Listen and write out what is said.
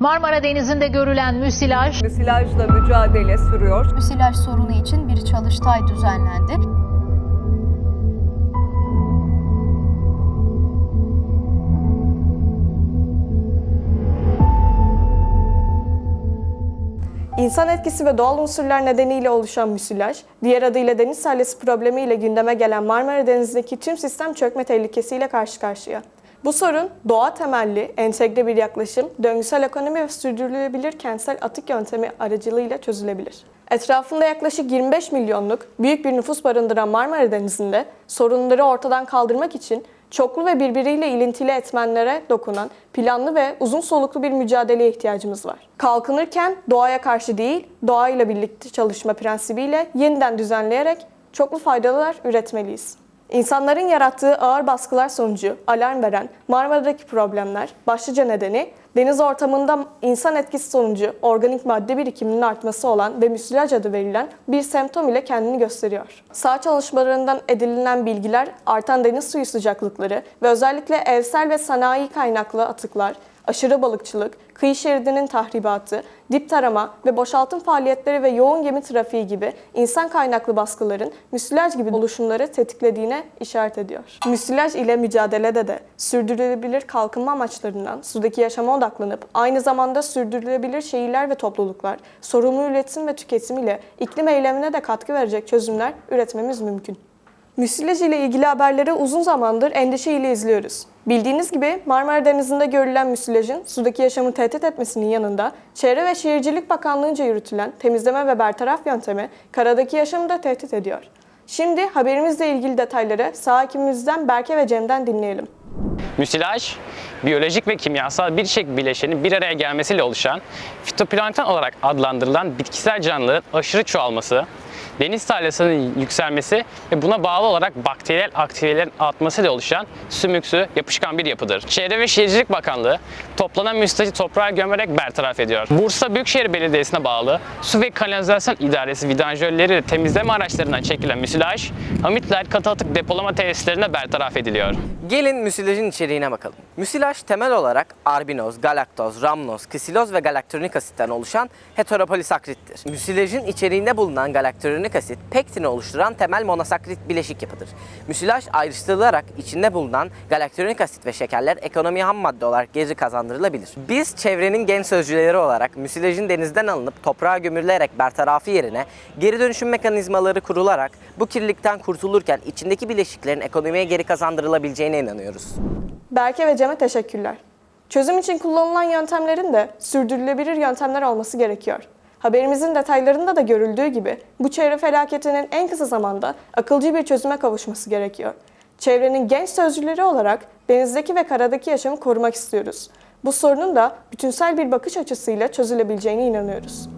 Marmara Denizi'nde görülen müsilaj Müsilajla mücadele sürüyor. Müsilaj sorunu için bir çalıştay düzenlendi. İnsan etkisi ve doğal unsurlar nedeniyle oluşan müsilaj, diğer adıyla deniz salyası problemiyle gündeme gelen Marmara Denizi'ndeki tüm sistem çökme tehlikesiyle karşı karşıya. Bu sorun doğa temelli, entegre bir yaklaşım, döngüsel ekonomi ve sürdürülebilir kentsel atık yöntemi aracılığıyla çözülebilir. Etrafında yaklaşık 25 milyonluk büyük bir nüfus barındıran Marmara Denizi'nde sorunları ortadan kaldırmak için çoklu ve birbiriyle ilintili etmenlere dokunan planlı ve uzun soluklu bir mücadeleye ihtiyacımız var. Kalkınırken doğaya karşı değil, doğayla birlikte çalışma prensibiyle yeniden düzenleyerek çoklu faydalar üretmeliyiz. İnsanların yarattığı ağır baskılar sonucu alarm veren Marmara'daki problemler başlıca nedeni deniz ortamında insan etkisi sonucu organik madde birikiminin artması olan ve müsilaj adı verilen bir semptom ile kendini gösteriyor. Sağ çalışmalarından edinilen bilgiler artan deniz suyu sıcaklıkları ve özellikle evsel ve sanayi kaynaklı atıklar, aşırı balıkçılık, kıyı şeridinin tahribatı, dip tarama ve boşaltım faaliyetleri ve yoğun gemi trafiği gibi insan kaynaklı baskıların müsilaj gibi oluşumları tetiklediğine işaret ediyor. Müsilaj ile mücadelede de sürdürülebilir kalkınma amaçlarından sudaki yaşama odaklanıp aynı zamanda sürdürülebilir şehirler ve topluluklar, sorumlu üretim ve tüketim ile iklim eylemine de katkı verecek çözümler üretmemiz mümkün. Müsilaj ile ilgili haberleri uzun zamandır endişeyle izliyoruz. Bildiğiniz gibi Marmara Denizi'nde görülen müsilajın sudaki yaşamı tehdit etmesinin yanında Çevre ve Şehircilik Bakanlığı'nca yürütülen temizleme ve bertaraf yöntemi karadaki yaşamı da tehdit ediyor. Şimdi haberimizle ilgili detayları sahakimimizden Berke ve Cem'den dinleyelim. Müsilaj, biyolojik ve kimyasal bir çiçek bileşenin bir araya gelmesiyle oluşan fitoplankton olarak adlandırılan bitkisel canlıların aşırı çoğalması, deniz salyasının yükselmesi ve buna bağlı olarak bakteriyel aktivitelerin artmasıyla oluşan sümüksü, yapışkan bir yapıdır. Çevre ve Şehircilik Bakanlığı toplanan müsilajı toprağa gömerek bertaraf ediyor. Bursa Büyükşehir Belediyesi'ne bağlı Su ve Kanalizasyon İdaresi vidanjörleri temizleme araçlarından çekilen müsilaj, Hamitler katı atık depolama tesislerine bertaraf ediliyor. Gelin müsilajın içeriğine bakalım. Müsilaj temel olarak arbinoz, galaktoz, ramnoz, kisiloz ve galaktonik asitten oluşan heteropolisakrittir. Müsilajın içeriğinde bulunan galaktonik asit pektini oluşturan temel monosakrit bileşik yapıdır. Müsilaj ayrıştırılarak içinde bulunan galaktonik asit ve şekerler ekonomiye ham madde olarak geri kazandırılabilir. Biz çevrenin gen sözcüleri olarak müsilajın denizden alınıp toprağa gömülerek bertarafı yerine geri dönüşüm mekanizmaları kurularak bu kirlilikten kurtulurken içindeki bileşiklerin ekonomiye geri kazandırılabileceğine inanıyoruz. Berke ve Cem'e teşekkürler. Çözüm için kullanılan yöntemlerin de sürdürülebilir yöntemler olması gerekiyor. Haberimizin detaylarında da görüldüğü gibi bu çevre felaketinin en kısa zamanda akılcı bir çözüme kavuşması gerekiyor. Çevrenin genç sözcüleri olarak denizdeki ve karadaki yaşamı korumak istiyoruz. Bu sorunun da bütünsel bir bakış açısıyla çözülebileceğine inanıyoruz.